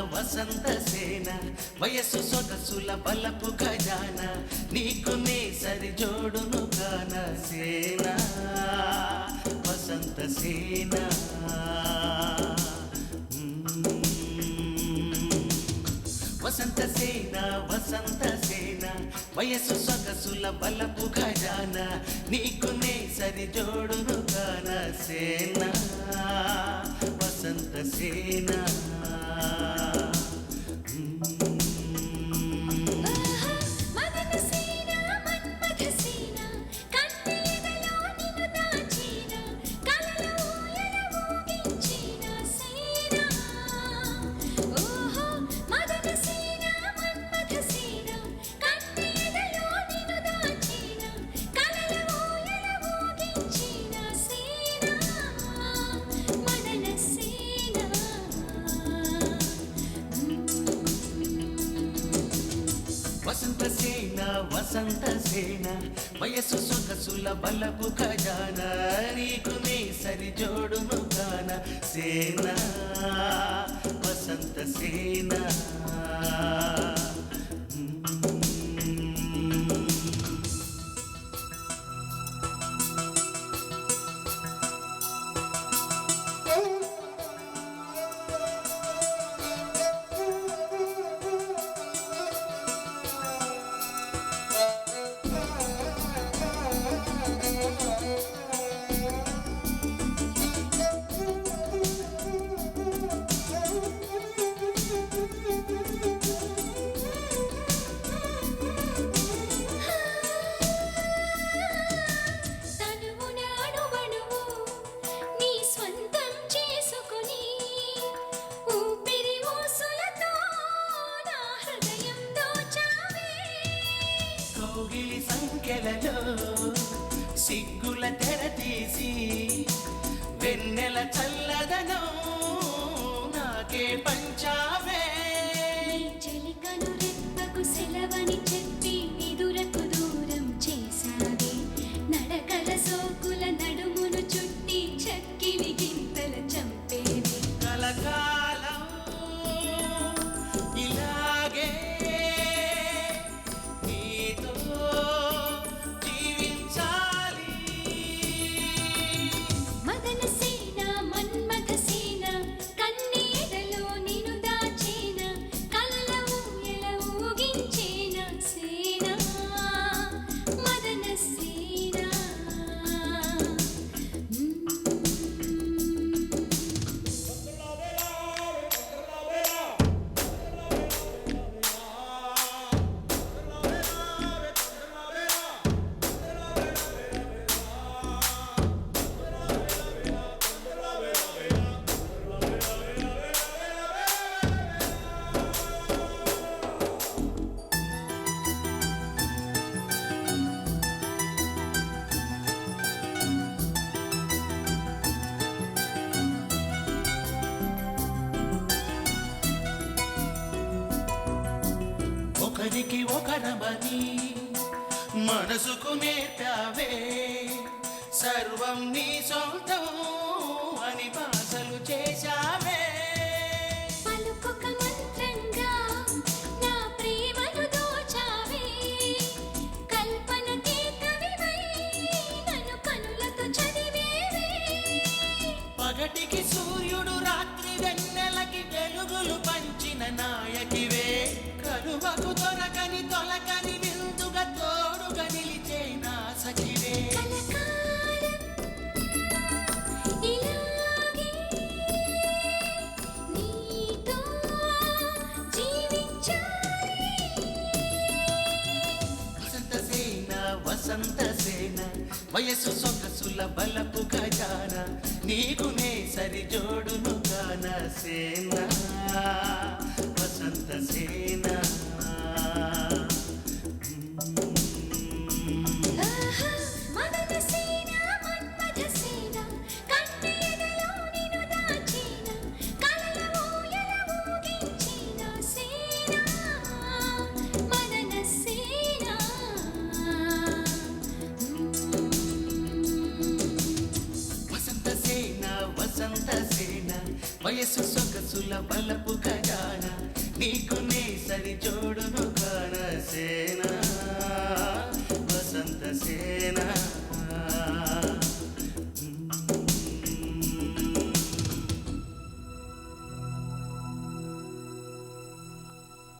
వసంత సేన వయసు సొగసుల బలపు గజాన నీకు నే సరి జోడును గాన సేన. వసంత సేన. వసంత సేన వసంత సేన వయసు సొగసుల బలపు ఖజాన నీకు నే సరి జోడును గాన సేన. వసంత సేనా. వసంత సేన వయసు సొగసుల బలపు ఖజాన నీకు నే సరి జోడును గాన సేన వసంత సేనా. కౌగిలి సంఖ్యలలో సిగ్గుల తెర తీసి వెన్నెల చల్లదనం ఒకరికి ఒకరమని మనసుకు నేర్పావే. సర్వం నీ సొంతం అని భాషలు చేశావే. పగటికి సూర్యుడు రాత్రి వెన్నెలకి వెలుగులు పంచిన నాయకివే. కరువకు సేన వయసు సొగసుల బలపు గజాన నీకునే సరి జోడును గాన సేన. వసంత సేనా. వయసు సొగసుల బలపు కడాన నీకు నీ సరి చోడును కాణ సేనా